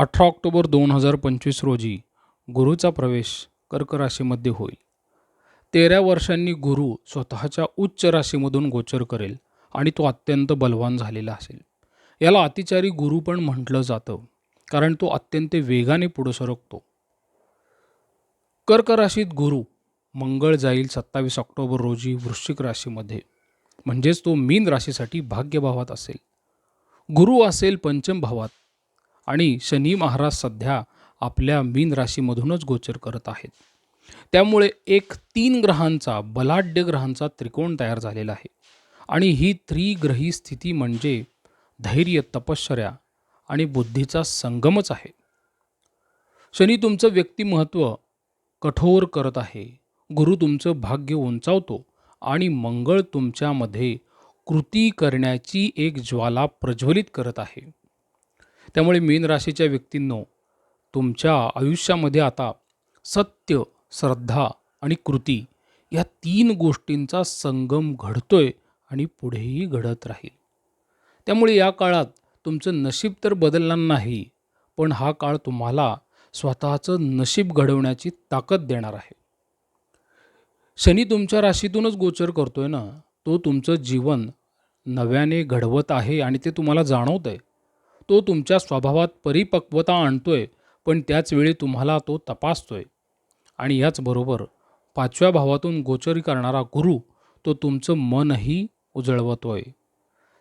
अठरा ऑक्टोबर दोन हजार पंचवीस रोजी गुरुचा प्रवेश कर्क राशीमध्ये होईल. तेरा वर्षांनी गुरु स्वतःच्या उच्च राशीमधून गोचर करेल आणि तो अत्यंत बलवान झालेला असेल. याला अतिचारी गुरु पण म्हटलं जातं कारण तो अत्यंत वेगाने पुढं सरकतो. कर्क राशीत गुरु मंगळ जाईल सत्तावीस ऑक्टोबर रोजी वृश्चिक राशीमध्ये. म्हणजेच तो मीन राशीसाठी भाग्यभावात असेल. गुरु असेल पंचम भावात आणि शनी महाराज सध्या आपल्या मीन राशीमधूनच गोचर करत आहेत. त्यामुळे एक तीन ग्रहांचा बलाढ्य ग्रहांचा त्रिकोण तयार झालेला आहे. आणि ही त्रिग्रही स्थिती म्हणजे धैर्य तपश्चर्या आणि बुद्धीचा संगमच आहे. शनी तुमचं व्यक्तिमत्त्व कठोर करत आहे. गुरु तुमचं भाग्य उंचावतो आणि मंगळ तुमच्यामध्ये कृती करण्याची एक ज्वाला प्रज्वलित करत आहे. त्यामुळे मीन राशीच्या व्यक्तींनो तुमच्या आयुष्यामध्ये आता सत्य श्रद्धा आणि कृती या तीन गोष्टींचा संगम घडतोय आणि पुढेही घडत राहील. त्यामुळे या काळात तुमचं नशीब तर बदलणार नाही पण हा काळ तुम्हाला स्वतःचं नशीब घडवण्याची ताकद देणार आहे. शनी तुमच्या राशीतूनच गोचर करतोय ना तो तुमचं जीवन नव्याने घडवत आहे आणि ते तुम्हाला जाणवत आहे तो तुमच्या स्वभावात परिपक्वता आणतोय पण त्याचवेळी तुम्हाला तो तपासतोय. आणि याचबरोबर पाचव्या भावातून गोचरी करणारा गुरु तो तुमचं मनही उजळवतोय.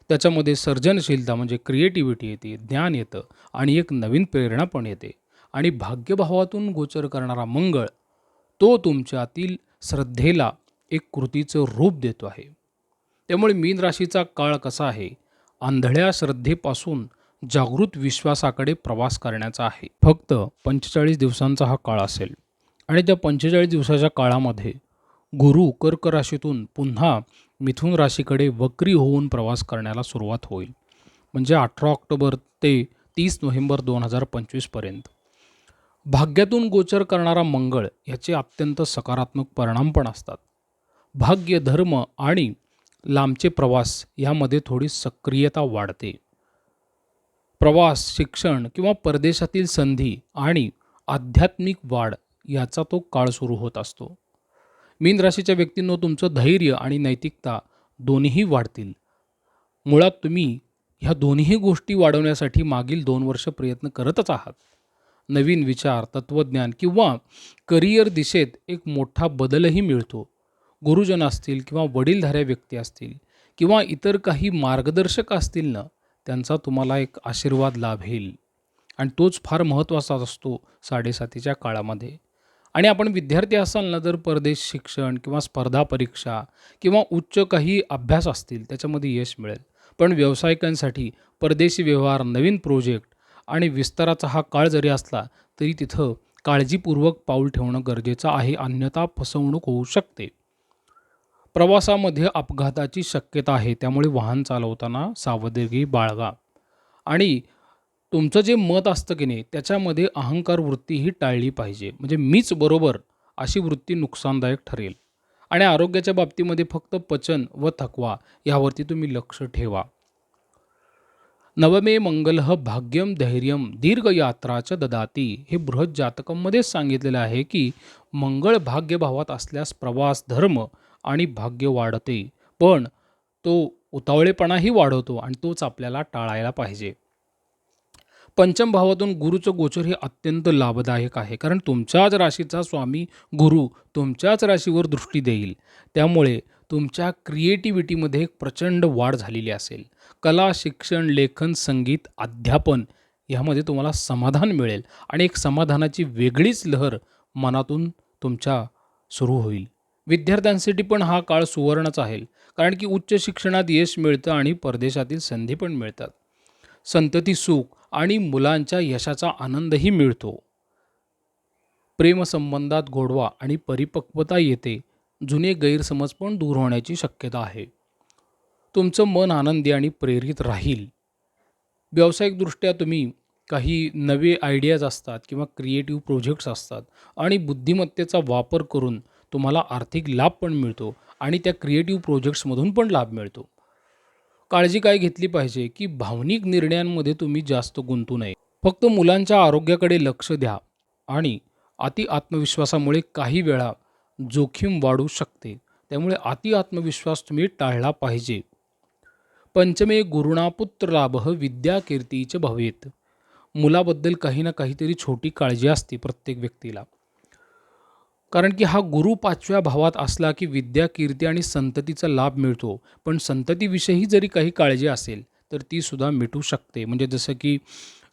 त्याच्यामध्ये सर्जनशीलता म्हणजे क्रिएटिव्हिटी येते ज्ञान येतं आणि एक नवीन प्रेरणा पण येते. आणि भाग्यभावातून गोचर करणारा मंगळ तो तुमच्यातील श्रद्धेला एक कृतीचं रूप देतो आहे. त्यामुळे मीन राशीचा काळ कसा आहे? आंधळ्या श्रद्धेपासून जागृत विश्वासाकडे प्रवास करण्याचा आहे. फक्त पंचेचाळीस दिवसांचा हा काळ असेल. आणि त्या पंचेचाळीस दिवसाच्या काळामध्ये गुरु कर्क राशीतून पुन्हा मिथुन राशीकडे वक्री होऊन प्रवास करण्याला सुरुवात होईल. म्हणजे अठरा ऑक्टोबर ते तीस नोव्हेंबर दोन हजार पंचवीसपर्यंत भाग्यातून गोचर करणारा मंगळ याचे अत्यंत सकारात्मक परिणाम पण असतात. भाग्य धर्म आणि लांबचे प्रवास यामध्ये थोडी सक्रियता वाढते. प्रवास शिक्षण किंवा परदेशातील संधी आणि आध्यात्मिक वाढ याचा तो काळ सुरू होत असतो. मीन राशीच्या व्यक्तींनो तुमचं धैर्य आणि नैतिकता दोन्हीही वाढतील. मुळात तुम्ही ह्या दोन्ही गोष्टी वाढवण्यासाठी मागील दोन वर्ष प्रयत्न करतच आहात. नवीन विचार तत्त्वज्ञान किंवा करिअर दिशेत एक मोठा बदलही मिळतो. गुरुजन असतील किंवा वडीलधाऱ्या व्यक्ती असतील किंवा इतर काही मार्गदर्शक असतील ना त्यांचा तुम्हाला एक आशीर्वाद लाभेल. आणि तोच फार महत्त्वाचा असतो साडेसातीच्या काळामध्ये. आणि आपण विद्यार्थी असाल ना तर परदेश शिक्षण किंवा स्पर्धा परीक्षा किंवा उच्च काही अभ्यास असतील त्याच्यामध्ये यश मिळेल. पण व्यावसायिकांसाठी परदेशी व्यवहार नवीन प्रोजेक्ट आणि विस्ताराचा हा काळ जरी असला तरी तिथं काळजीपूर्वक पाऊल ठेवणं गरजेचं आहे. अन्यथा फसवणूक होऊ शकते. प्रवासामध्ये अपघाताची शक्यता आहे त्यामुळे वाहन चालवताना सावधगिरी बाळगा. आणि तुमचं जे मत असतं की नाही त्याच्यामध्ये अहंकार वृत्ती ही टाळली पाहिजे. म्हणजे मीच बरोबर अशी वृत्ती नुकसानदायक ठरेल. आणि आरोग्याच्या बाबतीमध्ये फक्त पचन व थकवा यावरती तुम्ही लक्ष ठेवा. नवमे मंगल भाग्यम धैर्यम दीर्घ यात्राच ददाती. हे बृहत जातकमध्येच सांगितलेलं आहे की मंगळ भाग्यभावात असल्यास प्रवास धर्म आणि भाग्य वाढते. पण तो उतावळेपणाही वाढवतो आणि तोच आपल्याला टाळायला पाहिजे. पंचम भावातून गुरुचं गोचर हे अत्यंत लाभदायक आहे. कारण तुमच्याच राशीचा स्वामी गुरु तुमच्याच राशीवर दृष्टी देईल. त्यामुळे तुमच्या क्रिएटिव्हिटीमध्ये एक प्रचंड वाढ झालेली असेल. कला शिक्षण लेखन संगीत अध्यापन ह्यामध्ये तुम्हाला समाधान मिळेल. आणि एक समाधानाची वेगळीच लहर मनातून तुमच्या सुरू होईल. विद्यार्थ्यांसाठी पण हा काळ सुवर्णच आहे. कारण की उच्च शिक्षणात यश मिळतं आणि परदेशातील संधी पण मिळतात. संतती सुख आणि मुलांच्या यशाचा आनंदही मिळतो. प्रेमसंबंधात गोडवा आणि परिपक्वता येते. जुने गैरसमज पण दूर होण्याची शक्यता आहे. तुमचं मन आनंदी आणि प्रेरित राहील. व्यावसायिकदृष्ट्या तुम्ही काही नवे आयडियाज असतात किंवा क्रिएटिव्ह प्रोजेक्ट्स असतात आणि बुद्धिमत्तेचा वापर करून तुम्हाला आर्थिक लाभ पण मिळतो आणि त्या क्रिएटिव्ह प्रोजेक्ट्समधून पण लाभ मिळतो. काळजी काय घेतली पाहिजे की भावनिक निर्णयांमध्ये तुम्ही जास्त गुंतू नये. फक्त मुलांच्या आरोग्याकडे लक्ष द्या आणि अति आत्मविश्वासामुळे काही वेळा जोखीम वाढू शकते. त्यामुळे अति आत्मविश्वास तुम्ही टाळला पाहिजे. पंचमे गुरुणापुत्र लाभः लाभ भवेत. मुलाबद्दल काही ना काहीतरी छोटी काळजी असते प्रत्येक व्यक्तीला. कारण की हा गुरु पाचव्या भावात असला की विद्या कीर्ती आणि संततीचा लाभ मिळतो. पण संततीविषयी जरी काही काळजी असेल तर ती सुद्धा मिटू शकते. म्हणजे जसं की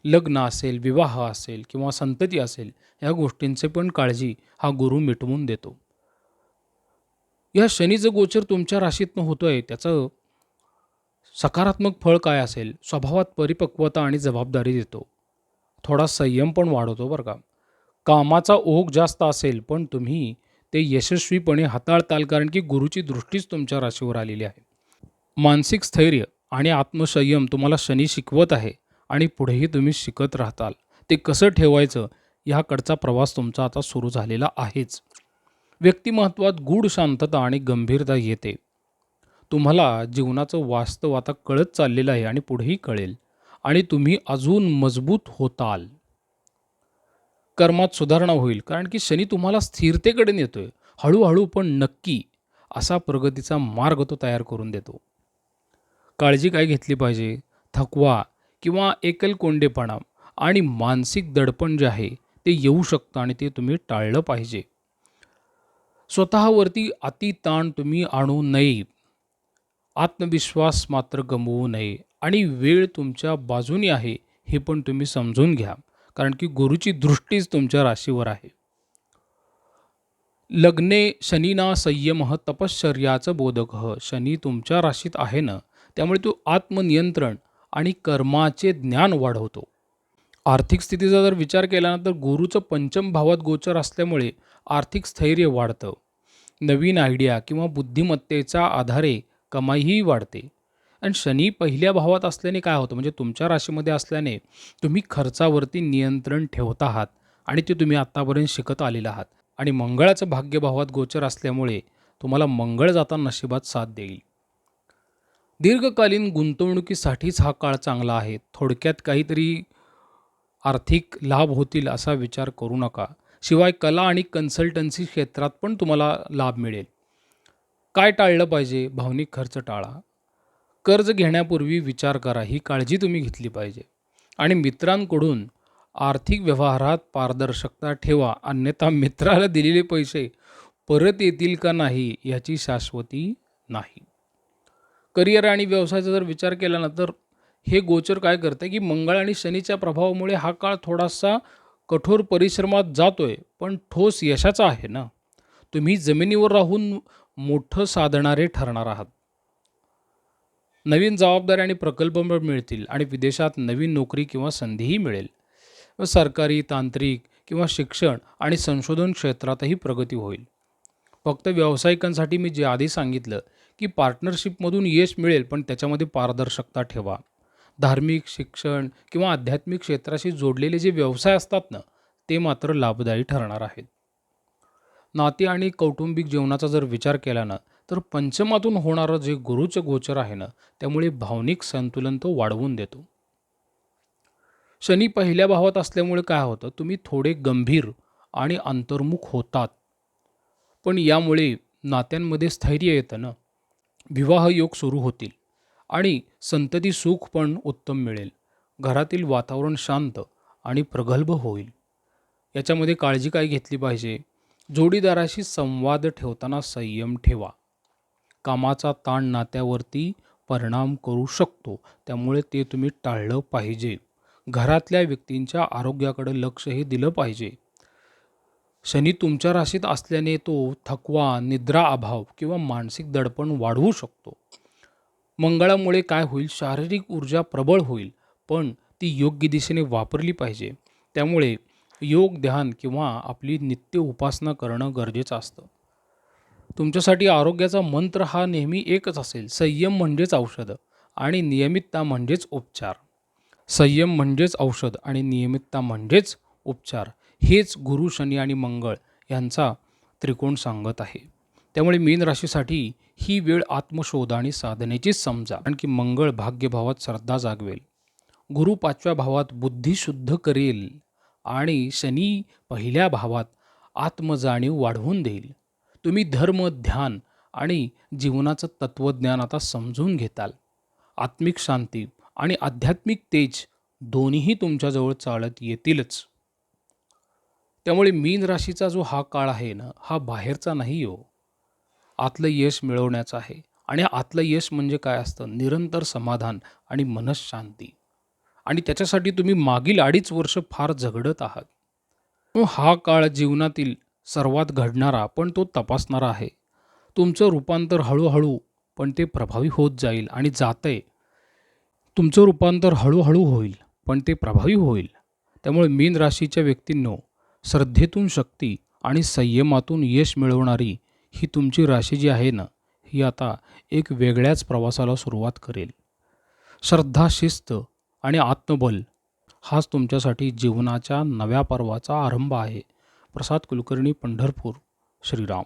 लग्न असेल विवाह असेल किंवा संतती असेल ह्या गोष्टींचे पण काळजी हा गुरु मिटवून देतो. या शनीचं गोचर तुमच्या राशीतनं होतं आहे त्याचं सकारात्मक फळ काय असेल? स्वभावात परिपक्वता आणि जबाबदारी देतो. थोडा संयम पण वाढवतो बरं का. कामाचा ओघ जास्त असेल पण तुम्ही ते यशस्वीपणे हाताळताल कारण की गुरुची दृष्टीच तुमच्या राशीवर आलेली आहे. मानसिक स्थैर्य आणि आत्मसंयम तुम्हाला शनी शिकवत आहे आणि पुढेही तुम्ही शिकत राहताल. ते कसं ठेवायचं ह्याकडचा प्रवास तुमचा आता सुरू झालेला आहेच. व्यक्तिमत्वात गूढ शांतता आणि गंभीरता येते. तुम्हाला जीवनाचं वास्तव आता कळत चाललेलं आहे आणि पुढेही कळेल. आणि तुम्ही अजून मजबूत होताल. कर्मात सुधारणा होईल. कारण की शनी तुम्हाला स्थिरतेकडे नेतो आहे हळूहळू पण नक्की असा प्रगतीचा मार्ग तो तयार करून देतो. काळजी काय घेतली पाहिजे? थकवा किंवा एकलकोंडेपणा आणि मानसिक दडपण जे आहे ते येऊ शकतं आणि ते तुम्ही टाळलं पाहिजे. स्वतःवरती अति ताण तुम्ही आणू नये. आत्मविश्वास मात्र गमवू नये आणि वेळ तुमच्या बाजूनी आहे हे पण तुम्ही समजून घ्या. कारण की गुरुची दृष्टीच तुमच्या राशीवर आहे. लग्ने शनीना संयम तपश्चर्याचं बोधक शनी तुमच्या राशीत आहे ना? त्यामुळे तो आत्मनियंत्रण आणि कर्माचे ज्ञान वाढवतो. आर्थिक स्थितीचा जर विचार केल्यानंतर गुरुचं पंचम भावात गोचर असल्यामुळे आर्थिक स्थैर्य वाढतं. नवीन आयडिया किंवा बुद्धिमत्तेच्या आधारे कमाईही वाढते. आणि शनी पहिल्या भावात असल्याने काय होतं? म्हणजे तुमच्या राशीमध्ये असल्याने तुम्ही खर्चावरती नियंत्रण ठेवत आहात आणि ते तुम्ही आत्तापर्यंत शिकत आलेला आहात. आणि मंगळाचं भाग्यभावात गोचर असल्यामुळे तुम्हाला मंगळ जाता नशिबात साथ देईल. दीर्घकालीन गुंतवणुकीसाठीच हा काळ चांगला आहे. थोडक्यात काहीतरी आर्थिक लाभ होतील असा विचार करू नका. शिवाय कला आणि कन्सल्टन्सी क्षेत्रात पण तुम्हाला लाभ मिळेल. काय टाळलं पाहिजे? भावनिक खर्च टाळा. कर्ज घेण्यापूर्वी विचार करा ही काळजी तुम्ही घेतली पाहिजे. आणि मित्रांकडून आर्थिक व्यवहारात पारदर्शकता ठेवा अन्यथा मित्राला दिलेले पैसे परत येतील का नाही याची शाश्वती नाही. करिअर आणि व्यवसायाचा जर विचार केला ना तर हे गोचर काय करतं की मंगळ आणि शनीच्या प्रभावामुळे हा काळ थोडासा कठोर परिश्रमात जातोय पण ठोस यशाचा आहे ना. तुम्ही जमिनीवर राहून मोठं साधणारे ठरणार आहात. नवीन जबाबदारी आणि प्रकल्प मिळतील आणि विदेशात नवीन नोकरी किंवा संधीही मिळेल. व सरकारी तांत्रिक किंवा शिक्षण आणि संशोधन क्षेत्रातही प्रगती होईल. फक्त व्यावसायिकांसाठी मी जे आधी सांगितलं की पार्टनरशिपमधून यश मिळेल पण त्याच्यामध्ये पारदर्शकता ठेवा. धार्मिक शिक्षण किंवा आध्यात्मिक क्षेत्राशी जोडलेले जे व्यवसाय असतात ना ते मात्र लाभदायी ठरणार आहेत. नाते आणि कौटुंबिक जीवनाचा जर विचार केला ना तर पंचमातून होणारं जे गुरुचं गोचर आहे ना त्यामुळे भावनिक संतुलन तो वाढवून देतो. शनी पहिल्या भावात असल्यामुळे काय होतं तुम्ही थोडे गंभीर आणि अंतर्मुख होतात. पण यामुळे नात्यांमध्ये स्थैर्य येतं ना. विवाह योग सुरू होतील आणि संतती सुख पण उत्तम मिळेल. घरातील वातावरण शांत आणि प्रगल्भ होईल. याच्यामध्ये काळजी काय घेतली पाहिजे? जोडीदाराशी संवाद ठेवताना संयम ठेवा. कामाचा ताण नात्यावरती परिणाम करू शकतो. त्यामुळे ते तुम्ही टाळलं पाहिजे. घरातल्या व्यक्तींच्या आरोग्याकडे लक्षही दिलं पाहिजे. शनी तुमच्या राशीत असल्याने तो थकवा निद्रा अभाव किंवा मानसिक दडपण वाढवू शकतो. मंगळामुळे काय होईल? शारीरिक ऊर्जा प्रबळ होईल पण ती योग्य दिशेने वापरली पाहिजे. त्यामुळे योग ध्यान किंवा आपली नित्य उपासना करणं गरजेचं असतं. तुमच्यासाठी आरोग्याचा मंत्र हा नेहमी एकच असेल संयम म्हणजेच औषध आणि नियमितता म्हणजेच उपचार. संयम म्हणजेच औषध आणि नियमितता म्हणजेच उपचार. हेच गुरु शनी आणि मंगळ यांचा त्रिकोण सांगत आहे. त्यामुळे मीन राशीसाठी ही वेळ आत्मशोध आणि साधनेचीच समजा. कारण की मंगळ भाग्यभावात श्रद्धा जागवेल. गुरु पाचव्या भावात बुद्धी शुद्ध करेल आणि शनी पहिल्या भावात आत्मजाणीव वाढवून देईल. तुम्ही धर्म ध्यान आणि जीवनाचं तत्त्वज्ञान आता समजून घेताल. आत्मिक शांती आणि आध्यात्मिक तेज दोन्हीही तुमच्याजवळ चालत येतीलच. त्यामुळे मीन राशीचा जो हा काळ आहे ना हा बाहेरचा नाही हो. आतलं यश मिळवण्याचा आहे. आणि आतलं यश म्हणजे काय असतं? निरंतर समाधान आणि मनशांती. आणि त्याच्यासाठी तुम्ही मागील अडीच वर्ष फार झगडत आहात. हा काळ जीवनातील सर्वात घडणारा पण तो तपासणारा आहे. तुमचं रूपांतर हळूहळू पण ते प्रभावी होत जाईल आणि जातंय. तुमचं रूपांतर हळूहळू होईल पण ते प्रभावी होईल. त्यामुळे मीन राशीच्या व्यक्तींनो श्रद्धेतून शक्ती आणि संयमातून यश मिळवणारी ही तुमची राशी जी आहे ना ही आता एक वेगळ्याच प्रवासाला सुरुवात करेल. श्रद्धा शिस्त आणि आत्मबल हाच तुमच्यासाठी जीवनाच्या नव्या पर्वाचा आरंभ आहे. प्रसाद कुलकर्णी पंढरपूर श्रीराम.